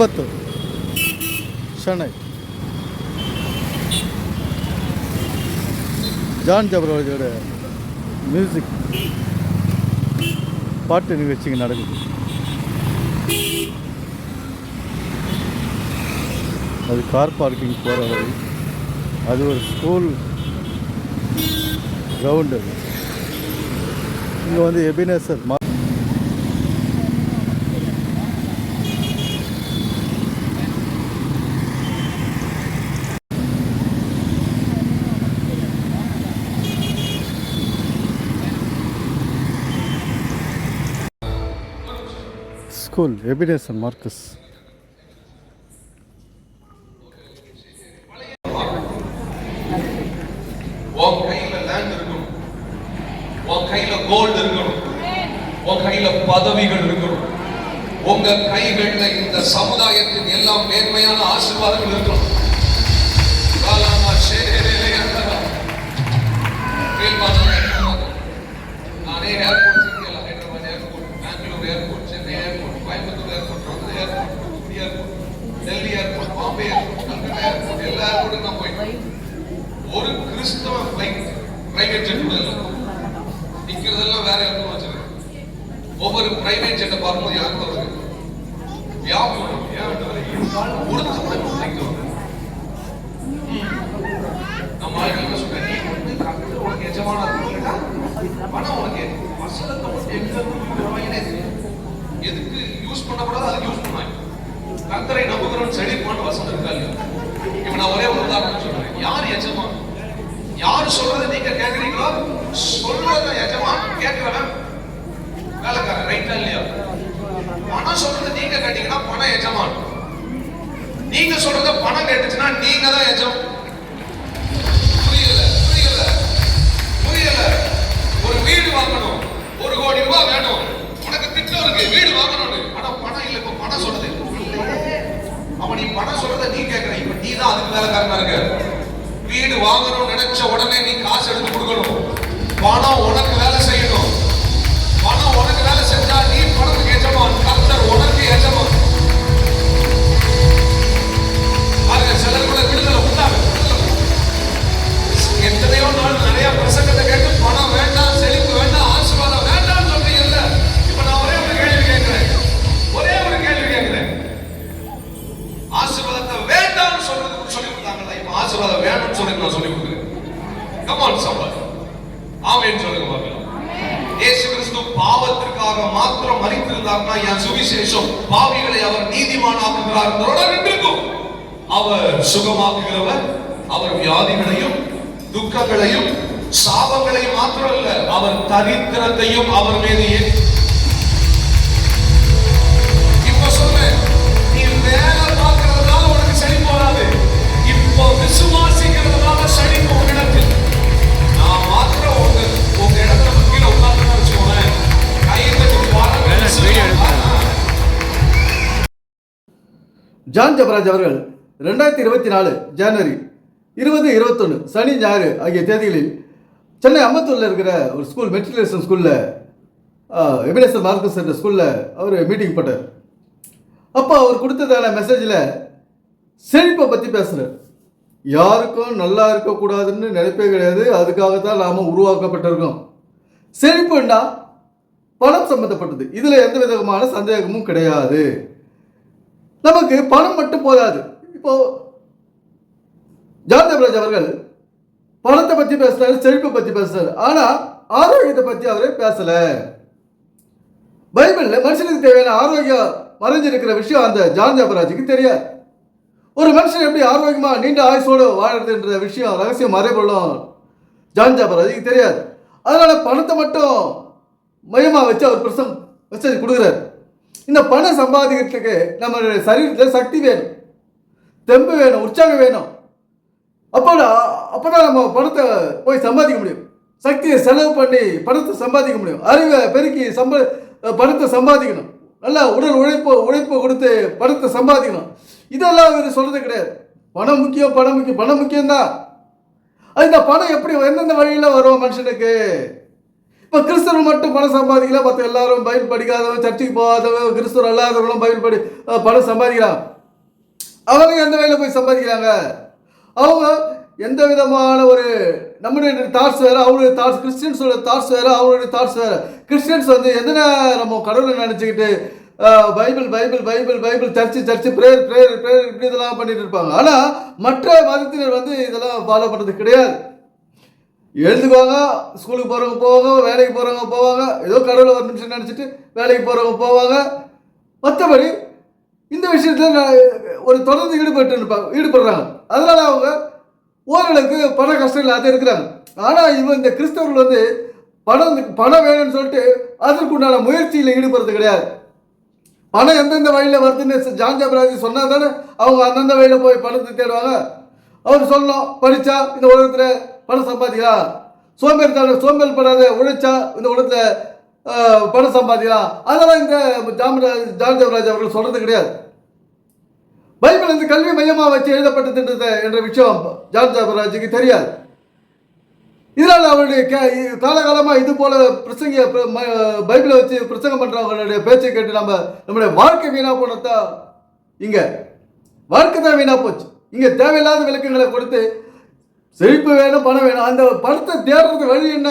Ambattur Chennai John ஜபர்வாஜோட music பாட்டு நிகழ்ச்சிங்க நடக்குது அது கார் பார்க்கிங் போகிற வழி அது ஒரு ஸ்கூல் கிரவுண்டு இங்கே வந்து எபினேசர் ஸ்கூல் எபினேசர் மார்க்கஸ். உன் கையில லேண்ட் இருக்கணும். உன் கையில கோல்டு இருக்கணும். உன் கையில பதவிகள் இருக்கணும். உங்க கைகள்ல இந்த சமுதாயத்தின் எல்லாம் மேன்மையான ஆசீர்வாதங்கள் இருக்கணும். காலாமா சேரேரே அந்தரா. கீழ்ப்பாக்கம் ஏர்போர்ட். நானே ஏர்போர்ட் சிட்டியில் Hyderabad airport Bangalore airport Chennai airport Coimbatore airport Madurai airport Thoothukudi airport Delhi airport Bombay airport Calcutta airport எல்லா ஏர்போர்ட்டுக்கும் நான் போயிட்டேன் ஒரு கிறிஸ்தவ ஃபிளைட் பிரைவேட் ஜெட் கூட இல்லை. நிக்கிறதெல்லாம் வேற இடத்துல வச்சிருக்கேன். ஒவ்வொரு பிரைவேட் ஜெட்டை பார்க்கும்போது யாருக்கும் வருது? வியாபாரம் ஏன் ஆண்டவரே? ஒருத்தர் நீங்க கேட்டீங்கன்னா பணம் எஜமான். நீங்க சொல்றத பணம் கேட்டுச்சுன்னா நீங்க தான் எஜமான் சுகமாக்குகிறார். நீதிமானாக்குகிறார் தொடர் நின்றிருக்கும் அவர் சுகமாக்குகிறவர் அவர் வியாதிகளையும் துக்கங்களையும் சாபங்களையும் மாத்திரம் அவர் தரித்திரத்தையும் அவர் மீது ஜான் ஜபராஜ் அவர்கள் ரெண்டாயிரத்தி இருபத்தி நாலு ஜனவரி இருபது இருபத்தொன்று சனி ஞாயிறு ஆகிய தேதிகளில் சென்னை அம்பத்தூரில் இருக்கிற ஒரு ஸ்கூல் மெட்ரிகுலேஷன் ஸ்கூலில் எபினேசர் மார்க்கஸ் என்ற ஸ்கூலில் அவர் மீட்டிங் போட்டார். அப்போ அவர் கொடுத்ததான மெசேஜில் செழிப்பை பற்றி பேசுகிறார் யாருக்கும் நல்லா இருக்கக்கூடாதுன்னு நினைப்பே கிடையாது. அதுக்காக தான் நாம் உருவாக்கப்பட்டிருக்கோம். செழிப்புன்னா பணம் சம்மந்தப்பட்டது இதில் எந்த விதமான சந்தேகமும் கிடையாது. நமக்கு பணம் மட்டும் போதாது. இப்போ ஜான் தேவராஜ் அவர்கள் பணத்தை பத்தி பேசுறாரு செழிப்பை பத்தி பேசுறாரு. ஆனா ஆரோக்கியத்தை பத்தி அவரே பேசல. பைபிள்ல மனுஷனுக்கு தேவையான ஆரோக்கியம் மறைஞ்சிருக்கிற விஷயம் அந்த ஜான் தேவராஜுக்கு தெரியாது. ஒரு மனுஷன் எப்படி ஆரோக்கியமா நீண்ட ஆயுசோடு வாழறதுன்ற விஷயம் ரகசியம் மறைபொருளும் ஜான் ஜாபராஜுக்கு தெரியாது. அதனால பணத்தை மட்டும் மையமா வச்சு அவர் பிரசம் மெசேஜ் கொடுக்குறாரு. இந்த பணம் சம்பாதிக்கிறதுக்கு நம்ம சரீரத்தில் சக்தி வேணும். தெம்பு வேணும் உற்சாகம் வேணும். அப்போ அப்போதான் நம்ம பணத்தை போய் சம்பாதிக்க முடியும். சக்தியை செலவு பண்ணி பணத்தை சம்பாதிக்க முடியும். அறிவை பெருக்கி சம்ப பணத்தை சம்பாதிக்கணும். நல்லா உடல் உழைப்பு உழைப்பு கொடுத்து பணத்தை சம்பாதிக்கணும். இதெல்லாம் இவர் சொல்கிறது கிடையாது. பணம் முக்கியம் பணம் முக்கியம். பணம் முக்கியம்தான். அது இந்த பணம் எப்படி எந்தெந்த வழியில் வரும் மனுஷனுக்கு? இப்போ கிறிஸ்தவர்கள் மட்டும் பணம் சம்பாதிக்கல மற்ற எல்லாரும் பைபிள் படிக்காதவங்க சர்ச்சுக்கு போகாதவங்க கிறிஸ்தவர் அல்லாதவங்களும் பைபிள் படி பணம் சம்பாதிக்கிறான் அவங்க எந்த வகையில் போய் சம்பாதிக்கிறாங்க? அவங்க எந்த விதமான ஒரு நம்முடைய தாட்ஸ் வேறு அவருடைய தாட்ஸ் கிறிஸ்டியன்ஸோட தாட்ஸ் வேறு அவருடைய தாட்ஸ் வேறு. கிறிஸ்டியன்ஸ் வந்து எந்த நம்ம கடவுளை நினச்சிக்கிட்டு Bible Bible Bible Bible church church prayer prayer prayer இப்படி இதெல்லாம் பண்ணிட்டு இருப்பாங்க. ஆனால் மற்ற மதத்தினர் வந்து இதெல்லாம் ஃபாலோ பண்ணுறது கிடையாது. எழுதுக்குவாங்க ஸ்கூலுக்கு போகிறவங்க போவாங்க வேலைக்கு போகிறவங்க போவாங்க ஏதோ கடவுளை ஒரு நிமிஷம் நினச்சிட்டு வேலைக்கு போகிறவங்க போவாங்க. மற்றபடி இந்த விஷயத்தில் நான் ஒரு தொடர்ந்து ஈடுபட்டு இருப்பாங்க ஈடுபடுறாங்க. அதனால் அவங்க ஓரளவுக்கு பண கஷ்டம் இல்லாத இருக்கிறாங்க. ஆனால் இவன் இந்த கிறிஸ்தவர்கள் வந்து பணம் பணம் வேணும்னு சொல்லிட்டு அதற்குண்டான முயற்சியில் ஈடுபடுறது கிடையாது. பணம் எந்தெந்த வழியில் வருதுன்னு ஜான் ஜபராஜி சொன்னால் தானே அவங்க அந்தந்த வழியில் போய் பணத்தை தேடுவாங்க. அவர் சொல்லணும் படித்தா இந்த உலகத்தில் பணம் சம்பாதிக்கலாம் சோம்பேறித்தனம் சோம்பேறி படாத உழைச்சா இந்த உலகத்தில் பணம் சம்பாதிக்கலாம் அதெல்லாம் இந்த ஜாமராஜ் ஜான் ஜபராஜ் அவர்கள் சொல்கிறது கிடையாது. பைபிள் இந்த கல்வி மையமாக வச்சு எழுதப்பட்டதுன்றது என்ற விஷயம் ஜான் தெரியாது. இதனால் அவருடைய காலகாலமாக இது போல பிரசங்க பைபிளை வச்சு பிரசங்கம் பண்ணுறவங்களுடைய பேச்சை கேட்டு நம்ம நம்முடைய வாழ்க்கை வீணாக போனதா இங்கே. வாழ்க்கை தான் வீணாக போச்சு. இங்கே தேவையில்லாத விளக்கங்களை கொடுத்து செழிப்பு வேணும் பணம் வேணும். அந்த பணத்தை தேடுறது வழி என்ன?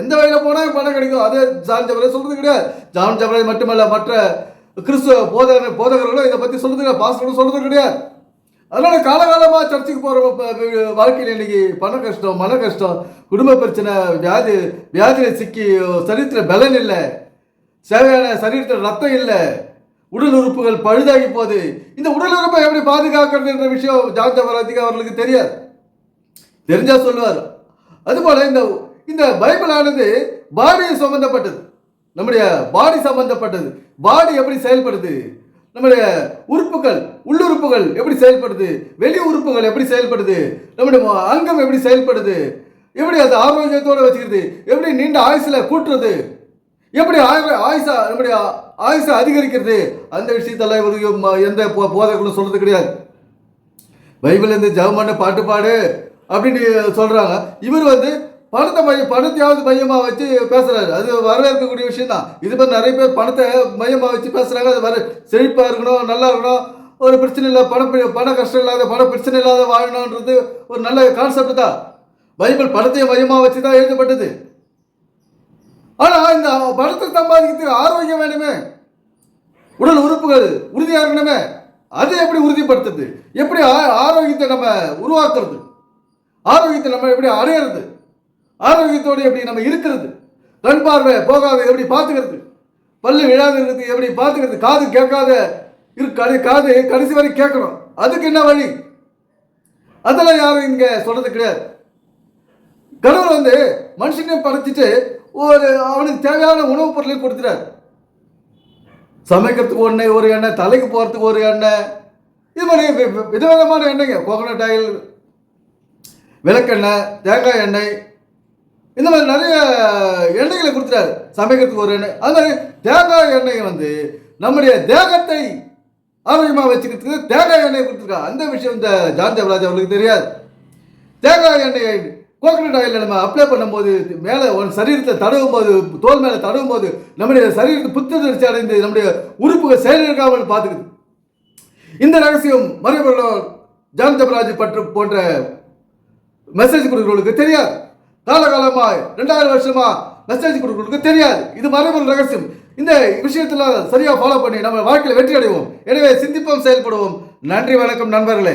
எந்த வழியில் போனால் பணம் கிடைக்கும்? அது ஜான் ஜபராஜ் சொல்கிறது கிடையாது. ஜான் ஜபராஜ் மட்டுமல்ல மற்ற கிறிஸ்துவ போத போதகர்களும் இதை பற்றி சொல்கிறது கிடையாது. பாஸ்டர்களும் சொல்கிறது கிடையாது. அதனால காலகாலமாக சர்ச்சுக்கு போகிற வாழ்க்கையில் இன்னைக்கு பண கஷ்டம் மன கஷ்டம் குடும்ப பிரச்சனை வியாதி வியாதியில் சிக்கி சரீரத்தில் பலன் இல்லை. சேவையான சரீரத்தில் ரத்தம் இல்லை. உடல் உறுப்புகள் பழுதாகி போகுது. இந்த உடல் உறுப்பை எப்படி பாதுகாக்கிறது என்ற விஷயம் ஜான் ஜபராஜிக்கு அவர்களுக்கு தெரியாது. தெரிஞ்சா சொல்லுவார். அதுபோல இந்த இந்த பைபிள் ஆனது பாடி சம்பந்தப்பட்டது. நம்முடைய பாடி சம்பந்தப்பட்டது. பாடி எப்படி செயல்படுது? நம்முடைய உறுப்புகள் உள்ளுறுப்புகள் எப்படி செயல்படுது? வெளி உறுப்புகள் எப்படி செயல்படுது? நம்முடைய ம- அங்கம் எப்படி செயல்படுது? எப்படி அது ஆரோக்கியத்தோடு வச்சுக்கிறது? எப்படி நீண்ட ஆயுசில் கூட்டுறது? எப்படி ஆயு- ஆயுசா நம்முடைய ஆயுசை அதிகரிக்கிறது? அந்த விஷயத்தெல்லாம் இவருக்கு எந்த போதைகளும் போதகர்களும் சொல்றது கிடையாது. பைபிள் இந்த ஜெபம் பாட்டுப்பாடு பாட்டு பாடு. அப்படின்னு சொல்கிறாங்க இவர் வந்து பணத்தை மைய பணத்தையாவது மையமாக வச்சு பேசுகிறாரு அது வரவேற்கக்கூடிய விஷயம் தான் இது மாதிரி நிறைய பேர் பணத்தை மையமாக வச்சு பேசுகிறாங்க அது வர செழிப்பாக இருக்கணும் நல்லா இருக்கணும். ஒரு பிரச்சனை இல்லை பண பண கஷ்டம் இல்லாத பண பிரச்சனை இல்லாத வாழணுன்றது ஒரு நல்ல கான்செப்ட் தான். பைபிள் பணத்தை மையமாக வச்சு தான் எழுதப்பட்டது. ஆனால் இந்த பணத்தை சம்பாதிக்கிறதுக்கு ஆரோக்கியம் வேணுமே? உடல் உறுப்புகள் உறுதியாக இருக்கணுமே? அதை எப்படி உறுதிப்படுத்துறது? எப்படி ஆ- ஆரோக்கியத்தை நம்ம உருவாக்குறது? ஆரோக்கியத்தை நம்ம எப்படி அடையிறது? ஆரோக்கியத்தோடு எப்படி நம்ம இருக்கிறது? கண் பார்வை போகாத எப்படி பார்த்துக்கிறது? பல்லு விழாத இருக்கிறது எப்படி பார்த்துக்கிறது? காது கேட்காத இருக்கு காது கடைசி வரை கேட்கணும். அதுக்கு என்ன வழி? அதெல்லாம் யாரும் இங்கே சொல்கிறது கிடையாது. கடவுள் வந்து மனுஷனையும் படைச்சிட்டு ஒரு அவனுக்கு தேவையான உணவுப் பொருளையும் கொடுத்துட்டார். சமைக்கிறதுக்கு ஒன்று ஒரு எண்ணெய் தலைக்கு போகிறதுக்கு ஒரு எண்ணெய். இது மாதிரி வி- விதவிதமான எண்ணெய்ங்க. கோகனட் ஆயில் விளக்கெண்ணெய் தேங்காய் எண்ணெய். இந்த மாதிரி நிறைய எண்ணெய்களை கொடுத்துட்டாரு. சமைக்கிறதுக்கு ஒரு எண்ணெய். அது மாதிரி தேங்காய் எண்ணெய் வந்து நம்முடைய தேகத்தை ஆரோக்கியமாக வச்சுக்கிறதுக்கு தேங்காய் எண்ணெய் கொடுத்துருக்கா. அந்த விஷயம் இந்த ஜான் தேவராஜ் அவர்களுக்கு தெரியாது. தேங்காய் எண்ணெயை கோகனட் ஆயில் நம்ம அப்ளை பண்ணும்போது மேலே ஒரு சரீரத்தை தடவும் போது தோல் மேலே தடவும் போது நம்முடைய சரீரத்தை புத்துணர்ச்சி அடைந்து நம்முடைய உறுப்புகள் செயலிழக்காமல் பார்த்துக்குது. இந்த ரகசியம் மறுபடியும் ஜான் பற்று போன்ற மெசேஜ் கொடுக்குறவங்களுக்கு தெரியாது. காலகாலமா ரெண்டாயிரம் வருஷமா மெசேஜ் கொடுக்குறவங்களுக்கு தெரியாது. இது மறைமுறை ரகசியம். இந்த விஷயத்தில் சரியாக ஃபாலோ பண்ணி நம்ம வாழ்க்கையில் வெற்றி அடைவோம். எனவே சிந்திப்போம் செயல்படுவோம். நன்றி வணக்கம் நண்பர்களே.